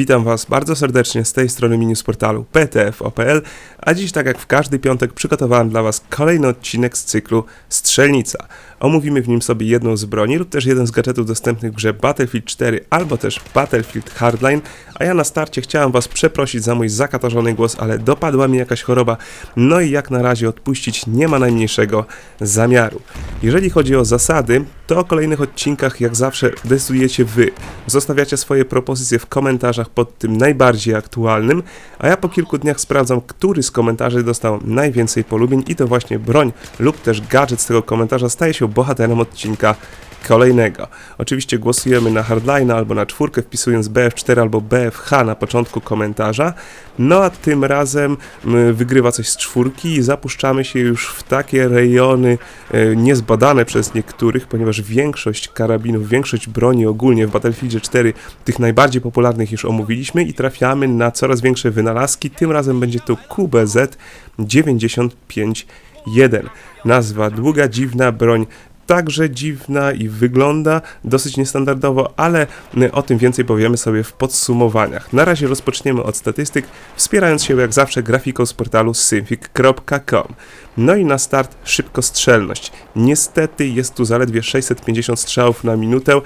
Witam Was bardzo serdecznie z tej strony mini portalu ptf.opl, a dziś tak jak w każdy piątek przygotowałem dla Was kolejny odcinek z cyklu Strzelnica. Omówimy w nim sobie jedną z broni lub też jeden z gadżetów dostępnych w grze Battlefield 4 albo też Battlefield Hardline, a ja na starcie chciałem Was przeprosić za mój zakatarzony głos, ale dopadła mi jakaś choroba, no i jak na razie odpuścić nie ma najmniejszego zamiaru. Jeżeli chodzi o zasady, to o kolejnych odcinkach jak zawsze decydujecie Wy. Zostawiacie swoje propozycje w komentarzach pod tym najbardziej aktualnym, a ja po kilku dniach sprawdzam, który z komentarzy dostał najwięcej polubień i to właśnie broń lub też gadżet z tego komentarza staje się bohaterem odcinka kolejnego. Oczywiście głosujemy na hardline albo na czwórkę, wpisując BF4 albo BFH na początku komentarza. No a tym razem wygrywa coś z czwórki i zapuszczamy się już w takie rejony e, niezbadane przez niektórych, ponieważ większość karabinów, większość broni ogólnie w Battlefieldzie 4, tych najbardziej popularnych już omówiliśmy i trafiamy na coraz większe wynalazki. Tym razem będzie to QBZ 95.1. Nazwa długa, dziwna, broń także dziwna i wygląda dosyć niestandardowo, ale y, o tym więcej powiemy sobie w podsumowaniach. Na razie rozpoczniemy od statystyk, wspierając się jak zawsze grafiką z portalu symfik.com. No i na start szybkostrzelność. Niestety jest tu zaledwie 650 strzałów na minutę,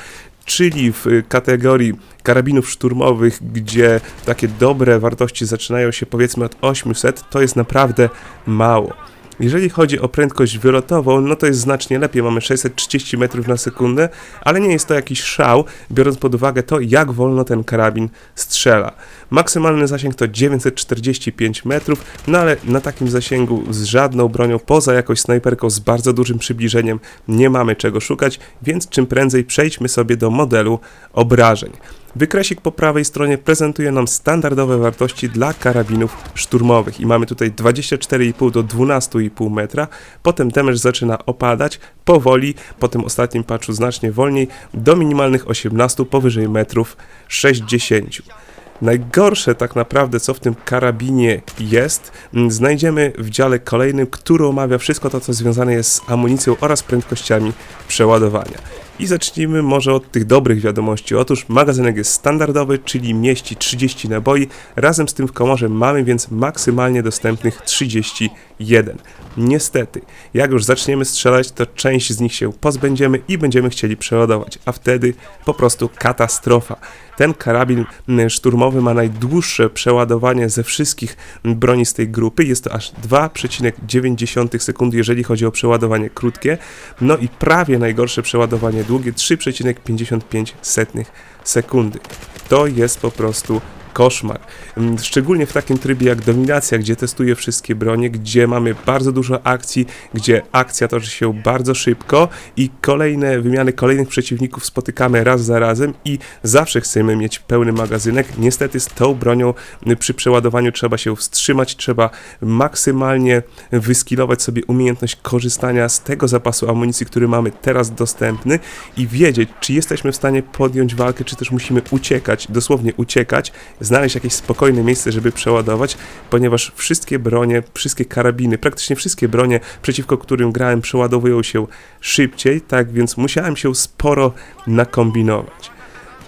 czyli w kategorii karabinów szturmowych, gdzie takie dobre wartości zaczynają się powiedzmy od 800, to jest naprawdę mało. Jeżeli chodzi o prędkość wylotową, no to jest znacznie lepiej, mamy 630 metrów na sekundę, ale nie jest to jakiś szał, biorąc pod uwagę to, jak wolno ten karabin strzela. Maksymalny zasięg to 945 metrów, no ale na takim zasięgu z żadną bronią, poza jakąś snajperką z bardzo dużym przybliżeniem, nie mamy czego szukać, więc czym prędzej przejdźmy sobie do modelu obrażeń. Wykresik po prawej stronie prezentuje nam standardowe wartości dla karabinów szturmowych i mamy tutaj 24,5 do 12,5 metra, potem damage zaczyna opadać powoli, po tym ostatnim patchu znacznie wolniej, do minimalnych 18 powyżej metrów 60. Najgorsze tak naprawdę, co w tym karabinie jest, mm, znajdziemy w dziale kolejnym, który omawia wszystko to, co związane jest z amunicją oraz prędkościami przeładowania. I zacznijmy może od tych dobrych wiadomości. Otóż magazynek jest standardowy, czyli mieści 30 naboi. Razem z tym w komorze mamy więc maksymalnie dostępnych 31. Niestety, jak już zaczniemy strzelać, to część z nich się pozbędziemy i będziemy chcieli przeładować, a wtedy po prostu katastrofa. Ten karabin mm, szturmowy ma najdłuższe przeładowanie ze wszystkich broni z tej grupy. Jest to aż 2,9 sekundy, jeżeli chodzi o przeładowanie krótkie. No i prawie najgorsze przeładowanie długie 3,55 sekundy. To jest po prostu koszmar. Mm, Szczególnie w takim trybie jak dominacja, gdzie testuję wszystkie bronie, gdzie mamy bardzo dużo akcji, gdzie akcja toczy się bardzo szybko i kolejne wymiany kolejnych przeciwników spotykamy raz za razem i zawsze chcemy mieć pełny magazynek. Niestety z tą bronią y, przy przeładowaniu trzeba się wstrzymać, trzeba maksymalnie wyskilować sobie umiejętność korzystania z tego zapasu amunicji, który mamy teraz dostępny i wiedzieć, czy jesteśmy w stanie podjąć walkę, czy też musimy uciekać, dosłownie uciekać, znaleźć jakieś spokojne miejsce, żeby przeładować, ponieważ wszystkie bronie, wszystkie karabiny, praktycznie wszystkie bronie, przeciwko którym grałem, przeładowują się szybciej, tak więc musiałem się sporo nakombinować.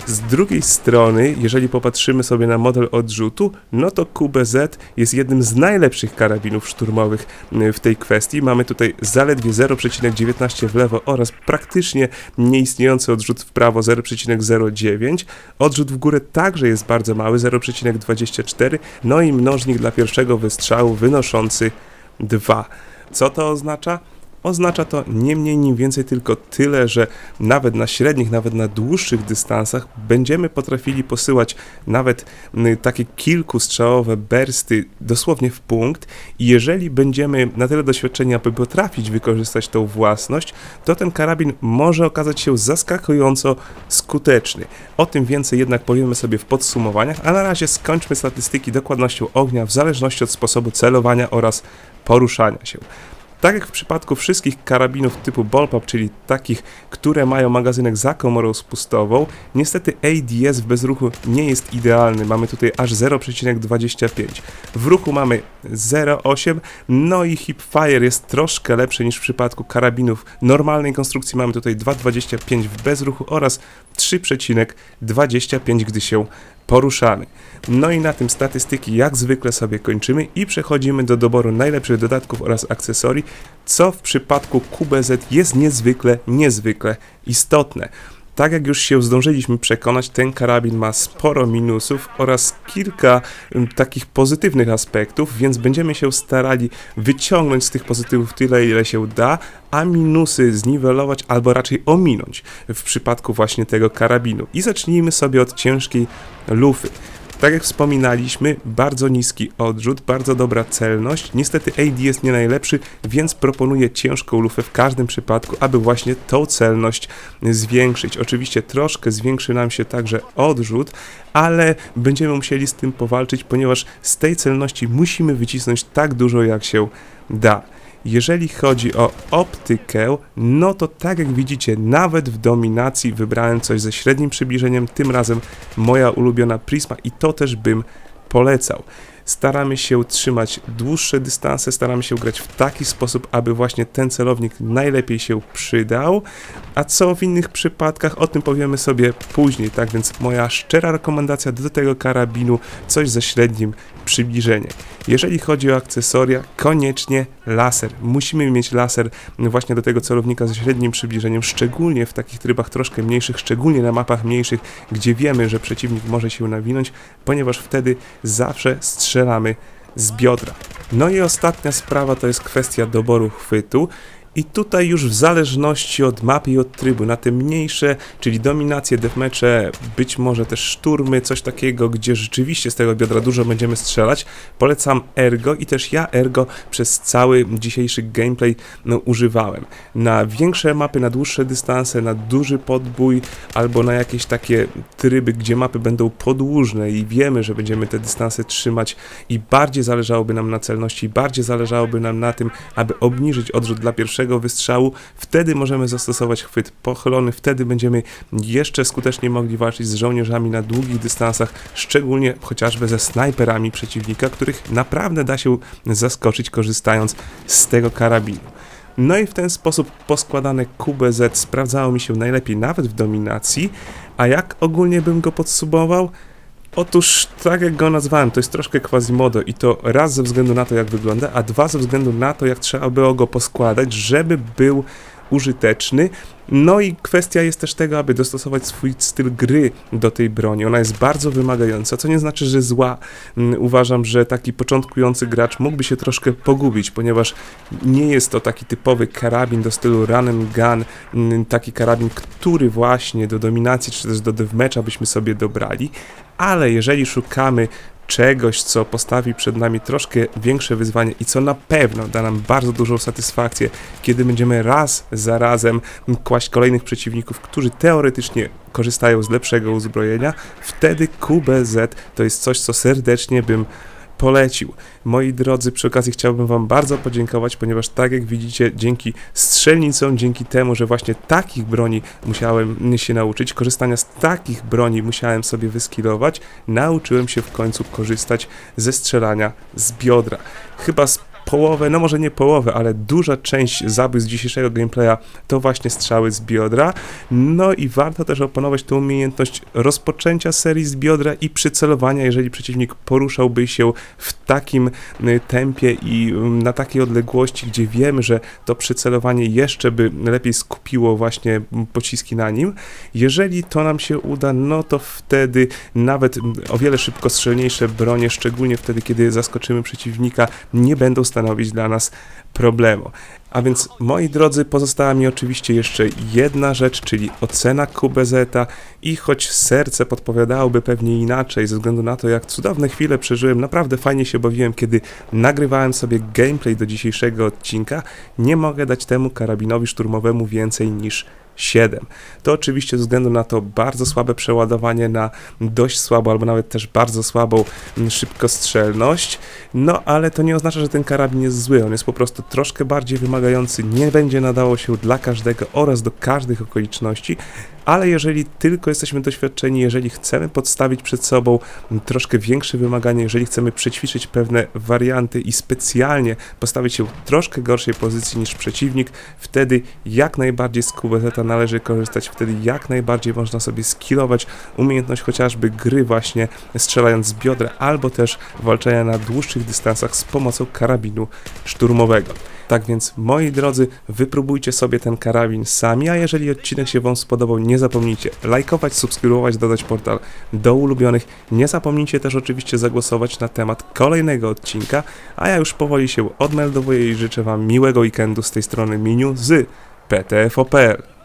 Z drugiej strony, jeżeli popatrzymy sobie na model odrzutu, no to QBZ jest jednym z najlepszych karabinów szturmowych y, w tej kwestii. Mamy tutaj zaledwie 0,19 w lewo oraz praktycznie nieistniejący odrzut w prawo 0,09. Odrzut w górę także jest bardzo mały 0,24. No i mnożnik dla pierwszego wystrzału wynoszący 2. Co to oznacza? Oznacza to nie mniej, nie więcej tylko tyle, że nawet na średnich, nawet na dłuższych dystansach będziemy potrafili posyłać nawet y, takie kilkustrzałowe bersty dosłownie w punkt i jeżeli będziemy na tyle doświadczeni, aby potrafić wykorzystać tą własność, to ten karabin może okazać się zaskakująco skuteczny. O tym więcej jednak powiemy sobie w podsumowaniach, a na razie skończmy statystyki dokładnością ognia w zależności od sposobu celowania oraz poruszania się. Tak jak w przypadku wszystkich karabinów typu Bullpup, czyli takich, które mają magazynek za komorą spustową, niestety ADS w bezruchu nie jest idealny. Mamy tutaj aż 0,25. W ruchu mamy 0,8, no i hipfire jest troszkę lepszy niż w przypadku karabinów normalnej konstrukcji. Mamy tutaj 2,25 w bezruchu oraz 3,25 gdy się poruszamy. No i na tym statystyki jak zwykle sobie kończymy i przechodzimy do doboru najlepszych dodatków oraz akcesorii, co w przypadku QBZ jest niezwykle, niezwykle istotne. Tak jak już się zdążyliśmy przekonać, ten karabin ma sporo minusów oraz kilka takich pozytywnych aspektów, więc będziemy się starali wyciągnąć z tych pozytywów tyle, ile się da, a minusy zniwelować albo raczej ominąć w przypadku właśnie tego karabinu. I zacznijmy sobie od ciężkiej lufy. Tak jak wspominaliśmy, bardzo niski odrzut, bardzo dobra celność. Niestety AD jest nie najlepszy, więc proponuję ciężką lufę w każdym przypadku, aby właśnie tą celność zwiększyć. Oczywiście troszkę zwiększy nam się także odrzut, ale będziemy musieli z tym powalczyć, ponieważ z tej celności musimy wycisnąć tak dużo, jak się da. Jeżeli chodzi o optykę, no to tak jak widzicie, nawet w dominacji wybrałem coś ze średnim przybliżeniem, tym razem moja ulubiona Prisma i to też bym polecał. Staramy się trzymać dłuższe dystanse, staramy się grać w taki sposób, aby właśnie ten celownik najlepiej się przydał. A co w innych przypadkach, o tym powiemy sobie później, tak więc moja szczera rekomendacja do tego karabinu, coś ze średnim przybliżeniem. Jeżeli chodzi o akcesoria, koniecznie laser. Musimy mieć laser właśnie do tego celownika ze średnim przybliżeniem, szczególnie w takich trybach troszkę mniejszych, szczególnie na mapach mniejszych, gdzie wiemy, że przeciwnik może się nawinąć, ponieważ wtedy zawsze strzelamy z biodra. No i ostatnia sprawa to jest kwestia doboru chwytu. I tutaj już w zależności od mapy i od trybu, na te mniejsze, czyli dominacje, deathmatche, być może też szturmy, coś takiego, gdzie rzeczywiście z tego biodra dużo będziemy strzelać, polecam Ergo i też ja Ergo przez cały dzisiejszy gameplay no, używałem. Na większe mapy, na dłuższe dystanse, na duży podbój albo na jakieś takie tryby, gdzie mapy będą podłużne i wiemy, że będziemy te dystanse trzymać i bardziej zależałoby nam na celności, bardziej zależałoby nam na tym, aby obniżyć odrzut dla pierwszego wystrzału, wtedy możemy zastosować chwyt pochylony, wtedy będziemy jeszcze skuteczniej mogli walczyć z żołnierzami na długich dystansach, szczególnie chociażby ze snajperami przeciwnika, których naprawdę da się zaskoczyć korzystając z tego karabinu. No i w ten sposób poskładane QBZ sprawdzało mi się najlepiej nawet w dominacji, a jak ogólnie bym go podsumował? Otóż, tak jak go nazwałem, to jest troszkę Quasimodo i to raz ze względu na to, jak wygląda, a dwa ze względu na to, jak trzeba było go poskładać, żeby był użyteczny. No i kwestia jest też tego, aby dostosować swój styl gry do tej broni. Ona jest bardzo wymagająca, co nie znaczy, że zła. Mm, Uważam, że taki początkujący gracz mógłby się troszkę pogubić, ponieważ nie jest to taki typowy karabin do stylu run and gun, mm, taki karabin, który właśnie do dominacji czy też do deathmatcha byśmy sobie dobrali, ale jeżeli szukamy czegoś, co postawi przed nami troszkę większe wyzwanie i co na pewno da nam bardzo dużą satysfakcję, kiedy będziemy raz za razem kłaść kolejnych przeciwników, którzy teoretycznie korzystają z lepszego uzbrojenia, wtedy QBZ to jest coś, co serdecznie bym polecił. Moi drodzy, przy okazji chciałbym Wam bardzo podziękować, ponieważ tak jak widzicie, dzięki strzelnicom, dzięki temu, że właśnie takich broni musiałem się nauczyć, korzystania z takich broni musiałem sobie wyskilować, nauczyłem się w końcu korzystać ze strzelania z biodra. Chyba z połowę, no może nie połowę, ale duża część zabójstw dzisiejszego gameplaya to właśnie strzały z biodra. No i warto też opanować tę umiejętność rozpoczęcia serii z biodra i przycelowania, jeżeli przeciwnik poruszałby się w takim y, tempie i y, na takiej odległości, gdzie wiemy, że to przycelowanie jeszcze by lepiej skupiło właśnie pociski na nim. Jeżeli to nam się uda, no to wtedy nawet o wiele szybkostrzelniejsze bronie, szczególnie wtedy, kiedy zaskoczymy przeciwnika, nie będą stanowić dla nas problemu. A więc, moi drodzy, pozostała mi oczywiście jeszcze jedna rzecz, czyli ocena QBZ i choć serce podpowiadałoby pewnie inaczej, ze względu na to, jak cudowne chwile przeżyłem, naprawdę fajnie się bawiłem, kiedy nagrywałem sobie gameplay do dzisiejszego odcinka, nie mogę dać temu karabinowi szturmowemu więcej niż 7. To oczywiście ze względu na to bardzo słabe przeładowanie na dość słabą, albo nawet też bardzo słabą mm, szybkostrzelność, no ale to nie oznacza, że ten karabin jest zły, on jest po prostu troszkę bardziej wymagający, nie będzie nadało się dla każdego oraz do każdych okoliczności, ale jeżeli tylko jesteśmy doświadczeni, jeżeli chcemy podstawić przed sobą troszkę większe wymagania, jeżeli chcemy przećwiczyć pewne warianty i specjalnie postawić się w troszkę gorszej pozycji niż przeciwnik, wtedy jak najbardziej z QBZ należy korzystać, wtedy jak najbardziej można sobie skillować umiejętność chociażby gry właśnie strzelając z biodra, albo też walczenia na dłuższych dystansach z pomocą karabinu szturmowego. Tak więc, moi drodzy, wypróbujcie sobie ten karabin sami, a jeżeli odcinek się Wam spodobał, nie zapomnijcie lajkować, subskrybować, dodać portal do ulubionych. Nie zapomnijcie też oczywiście zagłosować na temat kolejnego odcinka, a ja już powoli się odmeldowuję i życzę Wam miłego weekendu z tej strony Miniu z PTFOPL.